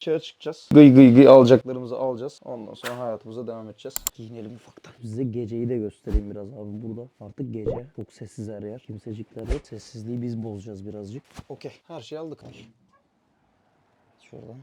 dışarı çıkacağız. Gıy gıy gıy alacaklarımızı alacağız. Ondan sonra hayatımıza devam edeceğiz. Giyinelim ufaktan. Size geceyi de göstereyim biraz abi burada. Artık gece. Çok sessiz her yer. Kimsecikler yok. Sessizliği biz bozacağız birazcık. Okey. Her şeyi aldık. Şuradan.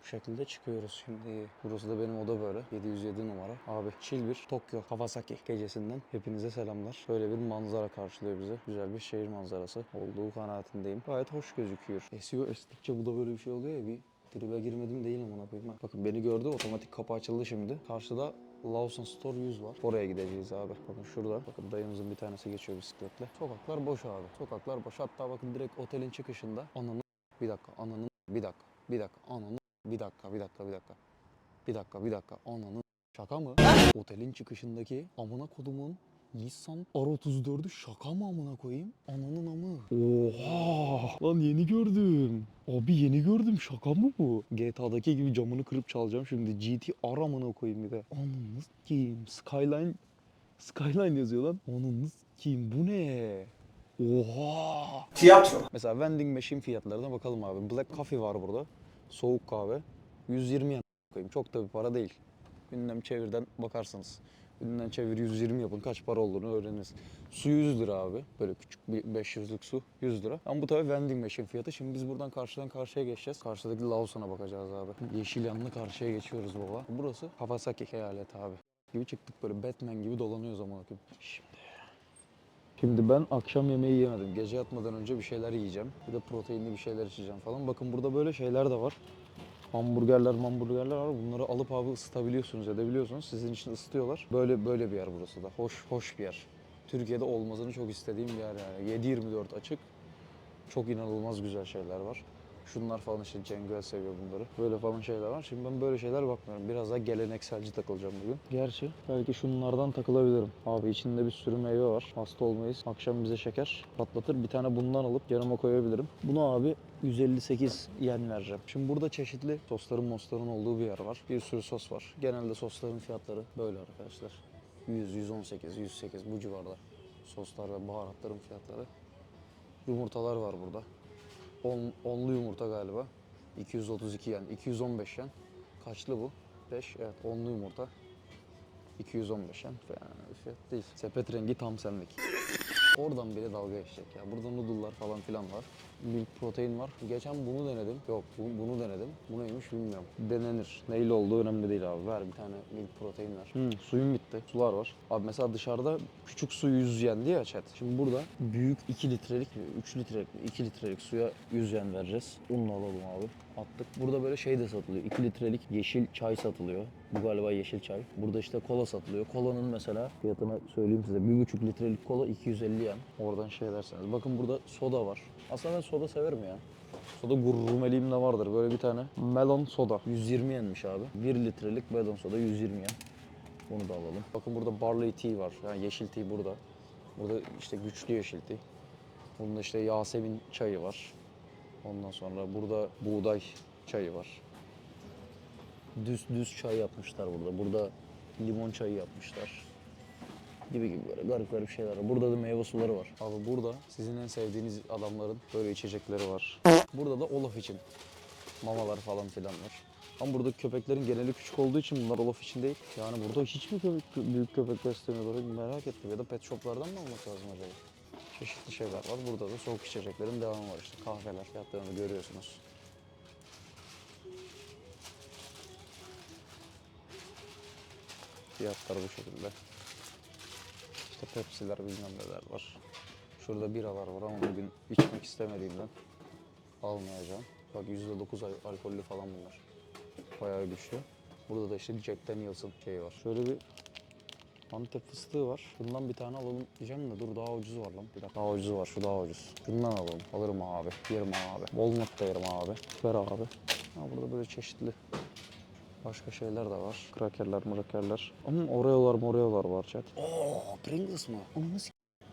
Bu şekilde çıkıyoruz şimdi. Burası da benim oda böyle. 707 numara. Abi chill bir Tokyo Kawasaki gecesinden hepinize selamlar. Böyle bir manzara karşılıyor bizi. Güzel bir şehir manzarası olduğu kanaatindeyim. Gayet hoş gözüküyor. Esiyor estikçe bu da böyle bir şey oluyor ya bir tribe girmedim değil amına koyayım. Bakın beni gördü otomatik kapı açıldı şimdi. Karşıda Lawson Store 100 var. Oraya gideceğiz abi. Bakın şurada. Bakın dayımızın bir tanesi geçiyor bisikletle. Sokaklar boş abi. Sokaklar boş. Hatta bakın direkt otelin çıkışında ananı bir dakika ananı bir dakika bir dakika ananı bir dakika bir dakika bir dakika bir dakika bir dakika ananı şaka mı? Otelin çıkışındaki amına kodumun Nissan R34'ü şaka mı amına koyayım? Ananın amı. Oha! Lan yeni gördüm. Abi yeni gördüm. Şaka mı bu? GTA'daki gibi camını kırıp çalacağım şimdi. GT R amına koyayım bir de. Ananı kim? Skyline Skyline yazıyor lan. Ananı kim? Bu ne? Oha! Tiyatro. Mesela vending machine fiyatlarına bakalım abi. Black coffee var burada. Soğuk kahve. 120 yen koyayım. Çok da bir para değil. Ünlem çevirden bakarsınız. Ünlem çevir 120 yapın kaç para olduğunu öğreniriz. Su 100 lira abi. Böyle küçük bir 500'lük su 100 lira. Ama bu tabii vending machine fiyatı. Şimdi biz buradan karşıdan karşıya geçeceğiz. Karşıdaki Lawson'a bakacağız abi. Yeşil yanlı karşıya geçiyoruz baba. Burası Kawasaki eyalet abi. Gibi çıktık böyle Batman gibi dolanıyoruz ama bakayım. Şimdi Şimdi ben akşam yemeği yemedim. Gece yatmadan önce bir şeyler yiyeceğim. Bir de proteinli bir şeyler içeceğim falan. Bakın burada böyle şeyler de var. Hamburgerler, hamburgerler var. Bunları alıp abi ısıtabiliyorsunuz, edebiliyorsunuz. Sizin için ısıtıyorlar. Böyle böyle bir yer burası da. Hoş, hoş bir yer. Türkiye'de olmasını çok istediğim bir yer yani. 7-24 açık. Çok inanılmaz güzel şeyler var. Şunlar falan işte Cengiz seviyor bunları. Böyle falan şeyler var. Şimdi ben böyle şeyler bakmıyorum. Biraz daha gelenekselci takılacağım bugün. Gerçi belki şunlardan takılabilirim. Abi içinde bir sürü meyve var. Hasta olmayız. Akşam bize şeker patlatır. Bir tane bundan alıp yanıma koyabilirim. Bunu abi 158 yen vereceğim. Şimdi burada çeşitli sosların mosların olduğu bir yer var. Bir sürü sos var. Genelde sosların fiyatları böyle arkadaşlar. 100, 118, 108 bu civarda. Soslar ve baharatların fiyatları. Yumurtalar var burada. 10, onlu yumurta galiba. 232 yen, 215 yen. Kaçlı bu? 5, evet onlu yumurta. 215 yen. Fena bir fiyat değil. Sepet rengi tam senlik. Oradan bile dalga geçecek ya. Burada noodle'lar falan filan var. Milk protein var. Geçen bunu denedim. Yok bu, bunu denedim. Bu neymiş bilmiyorum. Denenir. Neyle olduğu önemli değil abi. Ver bir tane milk protein ver. Hmm, suyum bitti. Sular var. Abi mesela dışarıda küçük su 100 yen diye ya chat. Şimdi burada büyük 2 litrelik mi, 3 litrelik mi, 2 litrelik suya 100 yen vereceğiz. Unla alalım abi. Attık. Burada böyle şey de satılıyor. 2 litrelik yeşil çay satılıyor. Bu galiba yeşil çay. Burada işte kola satılıyor. Kolanın mesela fiyatını söyleyeyim size. 1,5 litrelik kola 250 yen. Oradan şey derseniz. Bakın burada soda var. Aslında ben soda severim ya. Soda gururumeliğim de vardır. Böyle bir tane melon soda. 120 yenmiş abi. 1 litrelik melon soda 120 yen. Bunu da alalım. Bakın burada barley tea var. Yani yeşil tea burada. Burada işte güçlü yeşil tea. Bunda işte Yasemin çayı var. Ondan sonra burada buğday çayı var. Düz düz çay yapmışlar burada. Burada limon çayı yapmışlar. Gibi gibi böyle garip garip şeyler var. Burada da meyve suları var. Abi burada sizin en sevdiğiniz adamların böyle içecekleri var. Burada da Olaf için mamalar falan filan var. Ama burada köpeklerin geneli küçük olduğu için bunlar Olaf için değil. Yani burada hiç mi köpek, büyük köpek beslemiyorlar merak ettim. Ya da pet shoplardan mı almak lazım acaba? Çeşitli şeyler var. Burada da soğuk içeceklerin devamı var işte. Kahveler fiyatlarını görüyorsunuz. Fiyatlar bu şekilde. İşte Pepsi'ler bilmem neler var. Şurada biralar var ama bugün içmek istemediğimden almayacağım. Bak %9 al- alkollü falan bunlar. Bayağı güçlü. Burada da işte Jack Daniels'ın şeyi var. Şöyle bir Antep fıstığı var. Bundan bir tane alalım diyeceğim de dur daha ucuzu var lan. Bir dakika. Daha ucuzu var şu daha ucuz. Şundan alalım. Alırım abi. Yerim abi. Walnut da yerim abi. Ver abi. Ha, burada böyle çeşitli başka şeyler de var. Krakerler, mrakerler. Ama Oreo'lar, moreo'lar var chat. Oo, Pringles mı? Onu s***.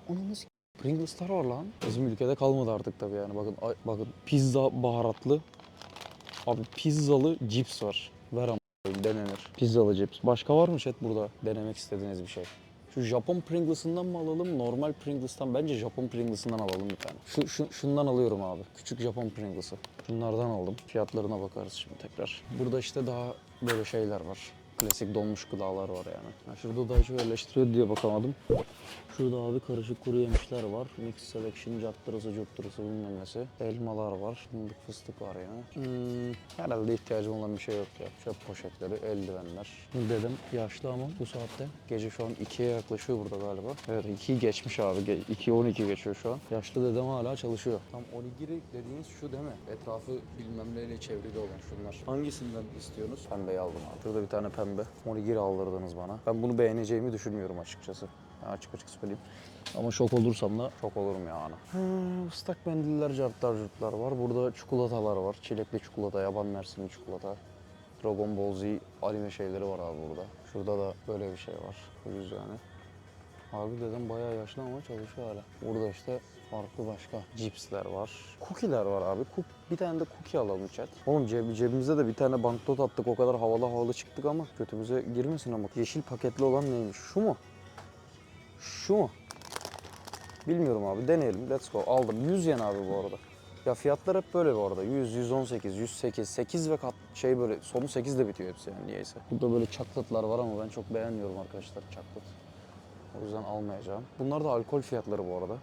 Onu s***. Pringles'lar var lan. Bizim ülkede kalmadı artık tabii yani. Bakın ay- bakın pizza baharatlı. Abi pizzalı cips var. Ver ama denenir. Pizzalı cips. Başka var mı chat burada denemek istediğiniz bir şey? Şu Japon Pringles'ından mı alalım, normal Pringles'tan? Bence Japon Pringles'ından alalım bir tane. Şu, şu, şundan alıyorum abi. Küçük Japon Pringles'ı. Şunlardan aldım. Fiyatlarına bakarız şimdi tekrar. Burada işte daha böyle şeyler var. Klasik donmuş gıdalar var yani. Ha, şurada daha çok yerleştiriyor diye bakamadım. Şurada abi karışık kuru yemişler var. Mix selection, cattırısı, cutturası bilmem nesi. Elmalar var, fındık fıstık var yani. Hmm, herhalde ihtiyacım olan bir şey yok ya. Çöp poşetleri, eldivenler. Bu dedem yaşlı ama bu saatte. Gece şu an 2'ye yaklaşıyor burada galiba. Evet 2'yi geçmiş abi. 2'ye 12 geçiyor şu an. Yaşlı dedem hala çalışıyor. Tam onigiri dediğiniz şu değil mi? Etrafı bilmem neyle çevrili olan şunlar. Hangisinden istiyorsunuz? Pembeyi aldım abi. Şurada bir tane pembe. Onigiri aldırdınız bana. Ben bunu beğeneceğimi düşünmüyorum açıkçası. Ya açık açık söyleyeyim. Ama şok olursam da Çok olurum yani. Hmm, ıslak mendiller, cartlar, curtlar var. Burada çikolatalar var. Çilekli çikolata, yaban mersini çikolata. Dragon Ball Z anime şeyleri var abi burada. Şurada da böyle bir şey var. Ucuz yani. Abi dedem bayağı yaşlı ama çalışıyor hala. Burada işte farklı başka cipsler var. Cookie'ler var abi. Cook, bir tane de cookie alalım chat. Oğlum ceb, cebimize de bir tane banknot attık. O kadar havalı havalı çıktık ama götümüze girmesin ama. Yeşil paketli olan neymiş? Şu mu? Şu mu? Bilmiyorum abi deneyelim. Let's go. Aldım. 100 yen abi bu arada. Ya fiyatlar hep böyle bu arada. 100, 118, 108, 8 ve kat şey böyle sonu 8 de bitiyor hepsi yani niyeyse. Burada böyle çaklatlar var ama ben çok beğenmiyorum arkadaşlar çaklat. Yüzden almayacağım. Bunlar da alkol fiyatları bu arada.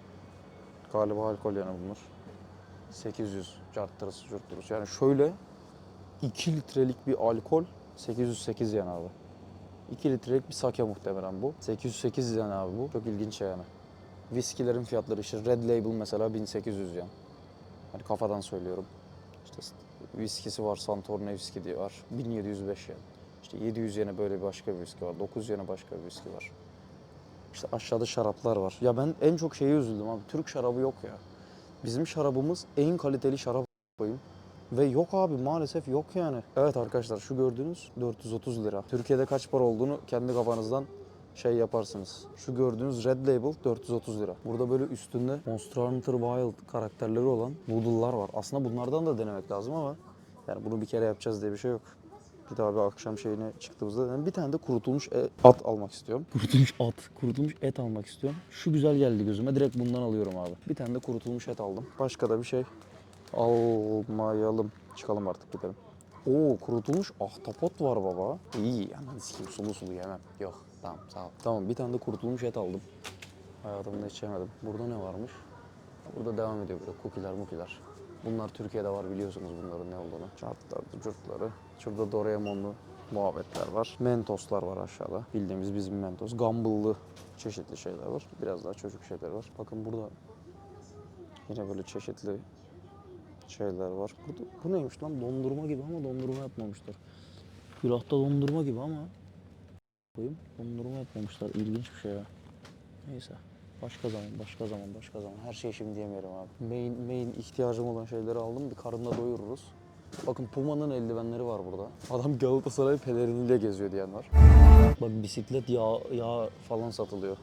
Galiba alkol yani bunlar. 800 carttırısı curttırısı. Yani şöyle 2 litrelik bir alkol 808 yen abi. 2 litrelik bir sake muhtemelen bu. 808 yen abi bu. Çok ilginç yani. Viskilerin fiyatları işte Red Label mesela 1800 yen. Hani kafadan söylüyorum. İşte viskisi var, Santorini viski diye var. 1705 yen. İşte 700 yene böyle başka bir viski var. 900 yene başka bir viski var. İşte aşağıda şaraplar var. Ya ben en çok şeye üzüldüm abi. Türk şarabı yok ya. Bizim şarabımız en kaliteli şarap koyayım. Ve yok abi maalesef yok yani. Evet arkadaşlar şu gördüğünüz 430 lira. Türkiye'de kaç para olduğunu kendi kafanızdan şey yaparsınız. Şu gördüğünüz Red Label 430 lira. Burada böyle üstünde Monster Hunter Wild karakterleri olan noodle'lar var. Aslında bunlardan da denemek lazım ama yani bunu bir kere yapacağız diye bir şey yok. Bir daha bir akşam şeyine çıktığımızda yani bir tane de kurutulmuş e- at almak istiyorum. kurutulmuş at, kurutulmuş et almak istiyorum. Şu güzel geldi gözüme. Direkt bundan alıyorum abi. Bir tane de kurutulmuş et aldım. Başka da bir şey almayalım. Çıkalım artık gidelim. Oo kurutulmuş ahtapot var baba. İyi yani sikeyim sulu sulu yemem. Yok tamam sağ ol. Tamam bir tane de kurutulmuş et aldım. Hayatımda hiç yemedim. Burada ne varmış? Burada devam ediyor böyle kukiler mukiler. Bunlar Türkiye'de var biliyorsunuz bunların ne olduğunu. Çarptılar, curtları. Şurada Doraemon'lu muhabbetler var. Mentoslar var aşağıda. Bildiğimiz bizim mentos. Gumball'lı çeşitli şeyler var. Biraz daha çocuk şeyler var. Bakın burada yine böyle çeşitli şeyler var. Burada, bu neymiş lan? Dondurma gibi ama dondurma yapmamışlar. Külahta dondurma gibi ama koyayım. Dondurma yapmamışlar. İlginç bir şey ya. Neyse. Başka zaman, başka zaman, başka zaman. Her şeyi şimdi yemeyelim abi. Main, main ihtiyacım olan şeyleri aldım. Bir karınla doyururuz. Bakın Puma'nın eldivenleri var burada. Adam Galatasaray peleriniyle geziyor diyen var. Bak bisiklet yağ, yağ Falan satılıyor.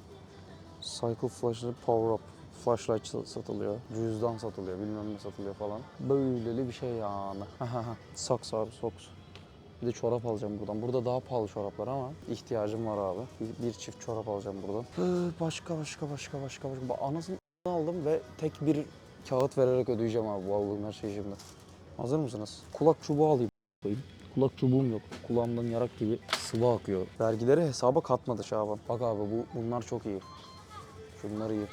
Cycle flashlight power up. Flashlight satılıyor. Cüzdan satılıyor. Bilmem ne satılıyor falan. Böyleli bir şey yani. socks abi socks. Bir de çorap alacağım buradan. Burada daha pahalı çoraplar ama ihtiyacım var abi. Bir, bir çift çorap alacağım buradan. Ee, başka başka başka başka başka. Ba- Anasını aldım ve tek bir kağıt vererek ödeyeceğim abi bu aldığım her şeyi şimdi. Hazır mısınız? Kulak çubuğu alayım. kulak çubuğum yok. Kulağımdan yarak gibi sıvı akıyor. Vergileri hesaba katmadı Şaban. Bak abi bu bunlar çok iyi. Şunlar iyi.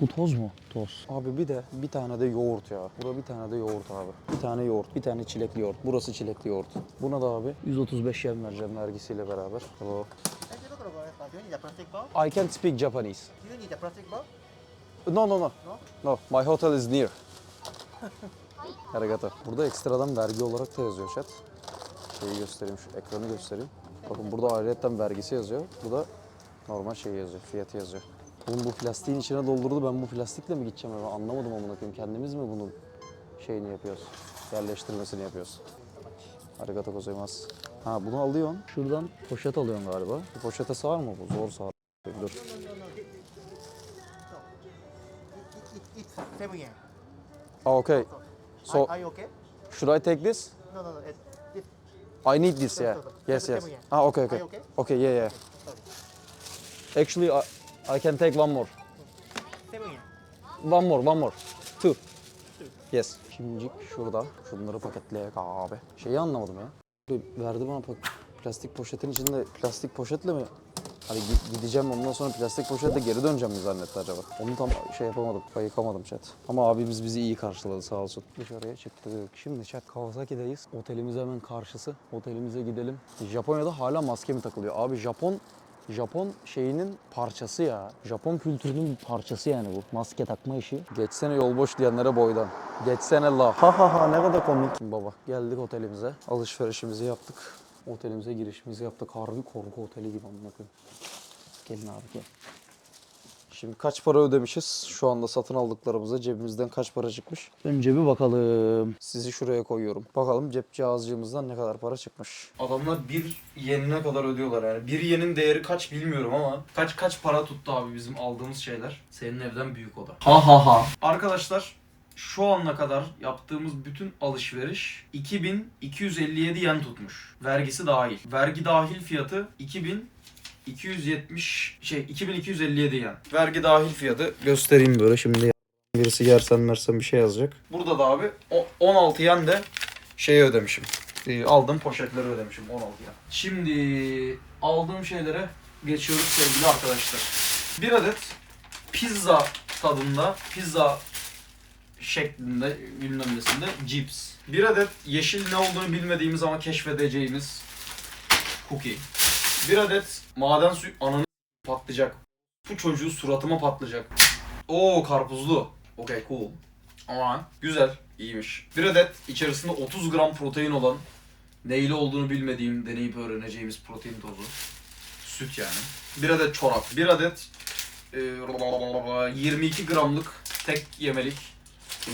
Bu toz mu? Toz. Abi bir de bir tane de yoğurt ya. Burada bir tane de yoğurt abi. Bir tane yoğurt, bir tane çilekli yoğurt. Burası çilekli yoğurt. Buna da abi 135 yen vereceğim vergisiyle beraber. Hello. I can speak Japanese. You need a plastic bag? No, no, no. No, my hotel is near. Arigato. Burada ekstradan vergi olarak da yazıyor chat. Şeyi göstereyim, şu ekranı göstereyim. Bakın burada ayrıyetten vergisi yazıyor. Bu da normal şey yazıyor, fiyatı yazıyor. Oğlum bu plastiğin içine doldurdu. Ben bu plastikle mi gideceğim eve? Anlamadım amına koyayım. Kendimiz mi bunun şeyini yapıyoruz? Yerleştirmesini yapıyoruz. Arigato gozaimasu. Ha bunu alıyorsun. Şuradan poşet alıyorsun galiba. Bu poşete sığar mı bu? Zor sığar. Dur. Ah, okay. So, are, you okay? Should I take this? No, no, no. It, it, I need this, yeah. Yes, Yes. Ah, okay, okay. Okay? Yeah, yeah. Actually, I, I can take one more. Seven. One more, one more. Two. Yes. Kimcik şurada. Şunları paketleyek abi. Şeyi anlamadım ya. Verdi bana pak- plastik poşetin içinde plastik poşetle mi? Hani gi- gideceğim ondan sonra plastik poşetle geri döneceğim mi zannetti acaba? Onu tam şey yapamadım, bayıkamadım chat. Ama abimiz bizi iyi karşıladı sağ olsun. Dışarıya çıktık. Şimdi chat Kawasaki'deyiz. Otelimiz hemen karşısı. Otelimize gidelim. Japonya'da hala maske mi takılıyor? Abi Japon Japon şeyinin parçası ya. Japon kültürünün bir parçası yani bu. Maske takma işi. Geçsene yol boş diyenlere boydan. Geçsene la. Ha ha ha ne kadar komik. Baba geldik otelimize. Alışverişimizi yaptık. Otelimize girişimizi yaptık. Harbi korku oteli gibi amına. Gelin abi gel. Şimdi kaç para ödemişiz? Şu anda satın aldıklarımıza cebimizden kaç para çıkmış? Önce bir bakalım. Sizi şuraya koyuyorum. Bakalım cep cihazcığımızdan ne kadar para çıkmış. Adamlar bir yenine kadar ödüyorlar yani. Bir yenin değeri kaç bilmiyorum ama kaç kaç para tuttu abi bizim aldığımız şeyler. Senin evden büyük oda. Ha ha ha. Arkadaşlar şu ana kadar yaptığımız bütün alışveriş 2257 yen tutmuş. Vergisi dahil. Vergi dahil fiyatı 2000 270 şey 2257 yen. Vergi dahil fiyatı göstereyim böyle şimdi birisi yersen mersen bir şey yazacak. Burada da abi o- 16 yen de şey ödemişim. Ee, aldığım poşetleri ödemişim 16 yen. Şimdi aldığım şeylere geçiyoruz sevgili arkadaşlar. Bir adet pizza tadında, pizza şeklinde bilmem nesinde cips. Bir adet yeşil ne olduğunu bilmediğimiz ama keşfedeceğimiz cookie. Bir adet maden suyu ananı patlayacak. Bu çocuğu suratıma patlayacak. Oo karpuzlu. Okay cool. Ama güzel. iyiymiş. Bir adet içerisinde 30 gram protein olan neyli olduğunu bilmediğim deneyip öğreneceğimiz protein tozu. Süt yani. Bir adet çorap. Bir adet e, 22 gramlık tek yemelik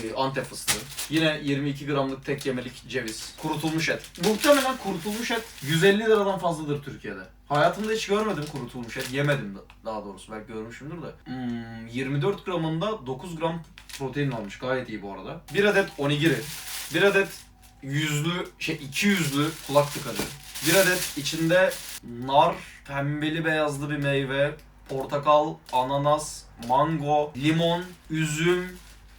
e, antep fıstığı. Yine 22 gramlık tek yemelik ceviz. Kurutulmuş et. Muhtemelen kurutulmuş et 150 liradan fazladır Türkiye'de. Hayatımda hiç görmedim kurutulmuş et. Yemedim daha doğrusu. Belki görmüşümdür de. Hmm, 24 gramında 9 gram protein almış. Gayet iyi bu arada. Bir adet onigiri. Bir adet yüzlü, şey iki yüzlü kulak tıkacı. Bir adet içinde nar, pembeli beyazlı bir meyve, portakal, ananas, mango, limon, üzüm,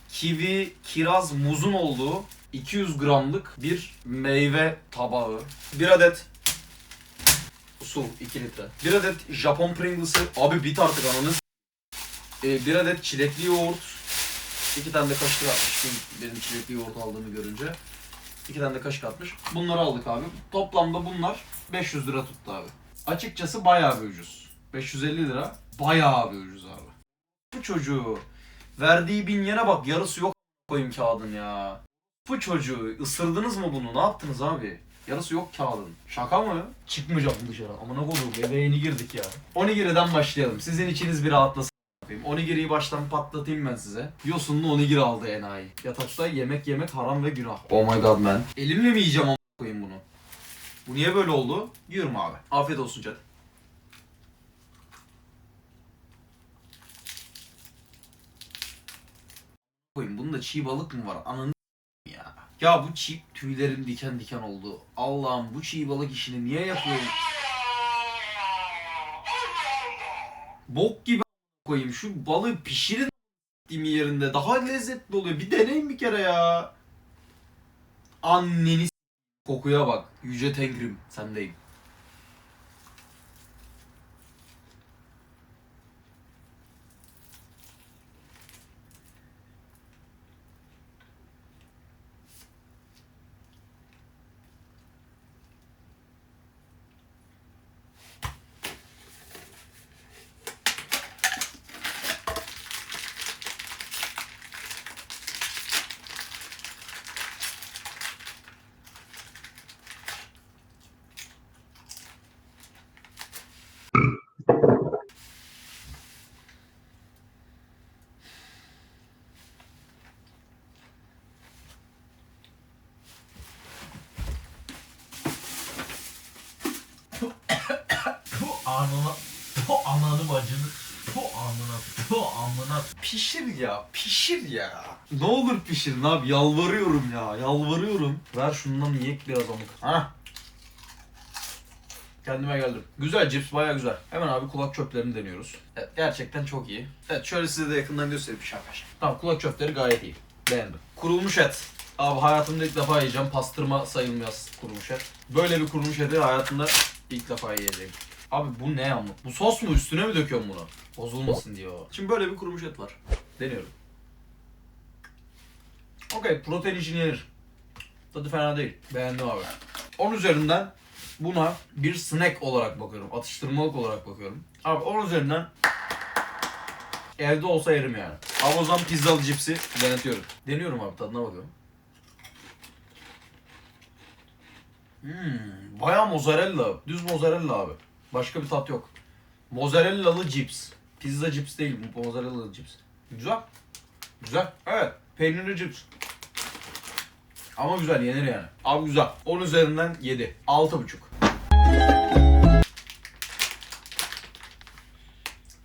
kivi, kiraz, muzun olduğu 200 gramlık bir meyve tabağı. Bir adet su 2 litre. Bir adet Japon Pringles'ı abi bit artık ananı Ee, bir adet çilekli yoğurt. iki tane de kaşık atmış benim- çilekli yoğurt aldığımı görünce. İki tane de kaşık atmış. Bunları aldık abi. Toplamda bunlar 500 lira tuttu abi. Açıkçası bayağı bir ucuz. 550 lira bayağı bir ucuz abi. Bu çocuğu verdiği bin yene bak yarısı yok koyayım kağıdın ya. Bu çocuğu ısırdınız mı bunu? Ne yaptınız abi? Yarısı yok kağıdın. Şaka mı? Çıkmayacağım dışarı. Amına koyduğum eve yeni girdik ya. Onigiri'den başlayalım. Sizin içiniz bir rahatlasın. yapayım. Onigiri'yi baştan patlatayım ben size. Yosunlu onigiri aldı enayi. Yatakta yemek yemek haram ve günah. Oh my god man. Elimle mi yiyeceğim amına koyayım bunu? Bu niye böyle oldu? Yiyorum abi. Afiyet olsun canım. koyayım. Bunda çiğ balık mı var? Ananı ya. Bu çiğ tüylerim diken diken oldu. Allah'ım bu çiğ balık işini niye yapıyorum? Bok gibi koyayım. Şu balığı pişirin yerinde. Daha lezzetli oluyor. Bir deneyin bir kere ya. Anneni kokuya bak. Yüce Tengrim sendeyim. Bu anına, bu ananı bacını, bu amına, bu amına. Pişir ya, pişir ya. Ne olur pişirin abi, yalvarıyorum ya, yalvarıyorum. Ver şundan yiyek biraz amık. Hah. Kendime geldim. Güzel cips baya güzel. Hemen abi kulak çöplerini deniyoruz. Evet gerçekten çok iyi. Evet şöyle size de yakından göstereyim şakaş. Tamam kulak çöpleri gayet iyi. Beğendim. Kurulmuş et. Abi hayatımda ilk defa yiyeceğim. Pastırma sayılmaz kurumuş et. Böyle bir kurumuş eti hayatımda ilk defa yiyeceğim. Abi bu ne ama? Bu sos mu? Üstüne mi döküyorum bunu? Bozulmasın diye o. Şimdi böyle bir kurumuş et var. Deniyorum. Okey protein için yenir. Tadı fena değil. Beğendim abi. 10 üzerinden buna bir snack olarak bakıyorum. Atıştırmalık olarak bakıyorum. Abi 10 üzerinden evde olsa yerim yani. Abi o zaman pizzalı cipsi denetiyorum. Deniyorum abi tadına bakıyorum. Hmm, bayağı mozzarella. Düz mozzarella abi. Başka bir tat yok. Mozzarellalı cips. Pizza cips değil bu mozzarellalı cips. Güzel. Güzel. Evet. Peynirli cips. Ama güzel yenir yani. Abi güzel. 10 üzerinden 7. 6.5.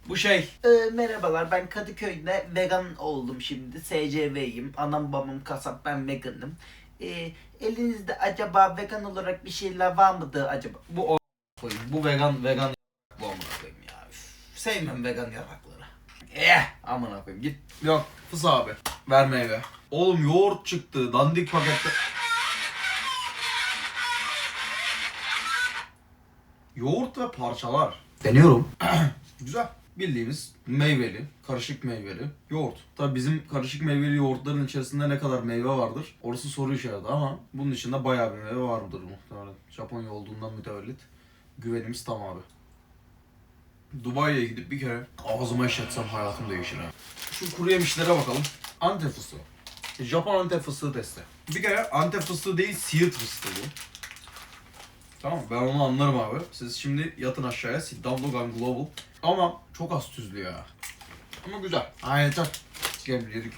Bu şey. Ee, merhabalar ben Kadıköy'de vegan oldum şimdi. SCV'yim. Anam babam kasap ben veganım. Ee, elinizde acaba vegan olarak bir şeyler var mıdır acaba? Bu koyayım. Bu vegan vegan bu amına koyayım ya. Üf, sevmem vegan yaprakları. Eh amına koyayım git. Yok fıs abi. Ver meyve. Oğlum yoğurt çıktı. Dandik pakette. Yoğurt ve parçalar. Deniyorum. Güzel. Bildiğimiz meyveli, karışık meyveli yoğurt. Tabi bizim karışık meyveli yoğurtların içerisinde ne kadar meyve vardır? Orası soru işareti ama bunun içinde bayağı bir meyve vardır muhtemelen. Japonya olduğundan mütevellit. Güvenimiz tam abi. Dubai'ye gidip bir kere ağzıma işletsem hayatım değişir ha. Şu kuru yemişlere bakalım. Antep fıstığı. Japon Antep fıstığı testi. Bir kere Antep fıstığı değil, Siirt fıstığı bu. Tamam ben onu anlarım abi. Siz şimdi yatın aşağıya. Logan Global. Ama çok az tuzlu ya. Ama güzel. Aynen tak. Gel yedik.